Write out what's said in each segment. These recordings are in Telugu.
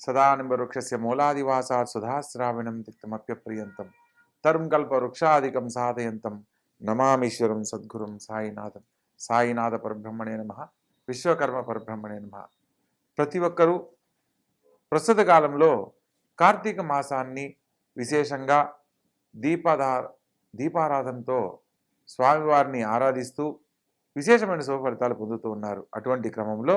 సదానింబవృక్షస్య మూలాదివాసాత్ సుధాశ్రావణం తిక్తమప్యప్రియంతం తరుం కల్పవృక్షాదికం సాధయంతం నమామీశ్వరం సద్గురుం సాయినాథం సాయినాథ పరబ్రహ్మణే నమ విశ్వకర్మ పరబ్రహ్మణే నమ ప్రతి ఒక్కరూ ప్రస్తుత కాలంలో కార్తీక మాసాన్ని విశేషంగా దీపాధా దీపారాధనతో స్వామివారిని ఆరాధిస్తూ విశేషమైన శుభ ఫలితాలు పొందుతూ ఉన్నారు. అటువంటి క్రమంలో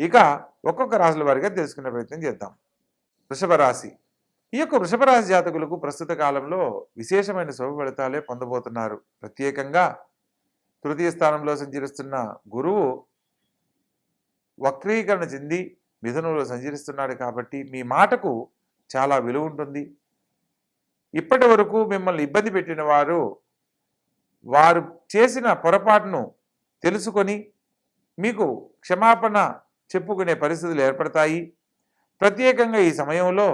ఇక ఒక్కొక్క రాశుల వారిగా తెలుసుకునే ప్రయత్నం చేద్దాం. వృషభ రాశి. ఈ యొక్క వృషభ రాశి జాతకులకు ప్రస్తుత కాలంలో విశేషమైన శుభ ఫలితాలే పొందబోతున్నారు. ప్రత్యేకంగా తృతీయ స్థానంలో సంచరిస్తున్న గురువు వక్రీకరణ చెంది మిథునంలో సంచరిస్తున్నాడు కాబట్టి మీ మాటకు చాలా విలువ ఉంటుంది. ఇప్పటి వరకు మిమ్మల్ని ఇబ్బంది పెట్టిన వారు వారు చేసిన పొరపాటును తెలుసుకొని మీకు క్షమాపణ చెప్పుకునే పరిస్థితులు ఏర్పడతాయి. ప్రత్యేకంగా ఈ సమయంలో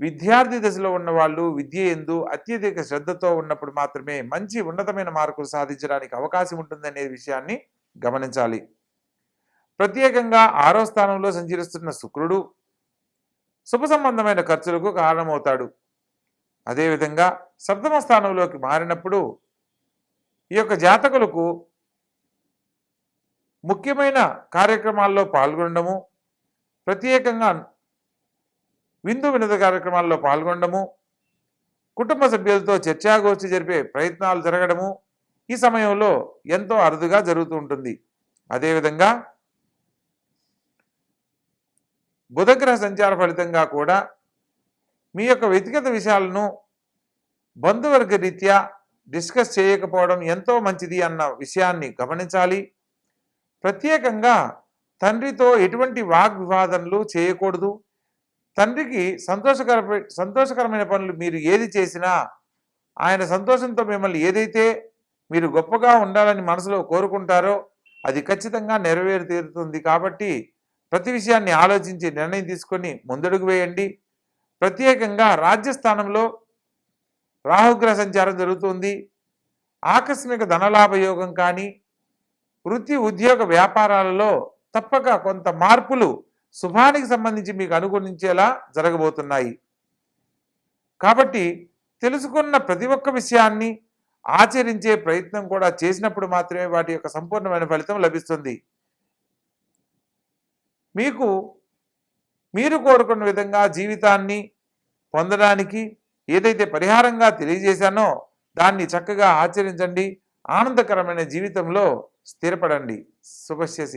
విద్యార్థి దశలో ఉన్న వాళ్ళు విద్య ఎందు అత్యధిక శ్రద్ధతో ఉన్నప్పుడు మాత్రమే మంచి ఉన్నతమైన మార్కులు సాధించడానికి అవకాశం ఉంటుందనే విషయాన్ని గమనించాలి. ప్రత్యేకంగా ఆరో స్థానంలో సంచరిస్తున్న శుక్రుడు శుభ సంబంధమైన ఖర్చులకు కారణమవుతాడు. అదేవిధంగా సప్తమ స్థానంలోకి మారినప్పుడు ఈ యొక్క జాతకులకు ముఖ్యమైన కార్యక్రమాల్లో పాల్గొనడము ప్రత్యేకంగా విందు వినోద కార్యక్రమాల్లో పాల్గొనడము కుటుంబ సభ్యులతో చర్చాగోష్ఠి జరిపే ప్రయత్నాలు జరగడము ఈ సమయంలో ఎంతో అరుదుగా జరుగుతూ ఉంటుంది. అదేవిధంగా బుధగ్రహ సంచార ఫలితంగా కూడా మీ యొక్క వ్యక్తిగత విషయాలను బంధువర్గ రీత్యా డిస్కస్ చేయకపోవడం ఎంతో మంచిది అన్న విషయాన్ని గమనించాలి. ప్రత్యేకంగా తండ్రితో ఎటువంటి వాగ్వివాదనలు చేయకూడదు. తండ్రికి సంతోషకర సంతోషకరమైన పనులు మీరు ఏది చేసినా ఆయన సంతోషంతో మిమ్మల్ని ఏదైతే మీరు గొప్పగా ఉండాలని మనసులో కోరుకుంటారో అది ఖచ్చితంగా నెరవేరు తీరుతుంది కాబట్టి ప్రతి విషయాన్ని ఆలోచించి నిర్ణయం తీసుకొని ముందడుగు వేయండి. ప్రత్యేకంగా రాజ్యస్థానంలో రాహుగ్రహ సంచారం జరుగుతుంది. ఆకస్మిక ధనలాభయోగం కానీ వృత్తి ఉద్యోగ వ్యాపారాలలో తప్పక కొంత మార్పులు శుభానికి సంబంధించి మీకు అనుగుణించేలా జరగబోతున్నాయి. కాబట్టి తెలుసుకున్న ప్రతి ఒక్క విషయాన్ని ఆచరించే ప్రయత్నం కూడా చేసినప్పుడు మాత్రమే వాటి యొక్క సంపూర్ణమైన ఫలితం లభిస్తుంది. మీకు మీరు కోరుకున్న విధంగా జీవితాన్ని పొందడానికి ఏదైతే పరిహారంగా తెలియజేశానో దాన్ని చక్కగా ఆచరించండి. ఆనందకరమైన జీవితంలో స్థిరపడండి. శుభశేషి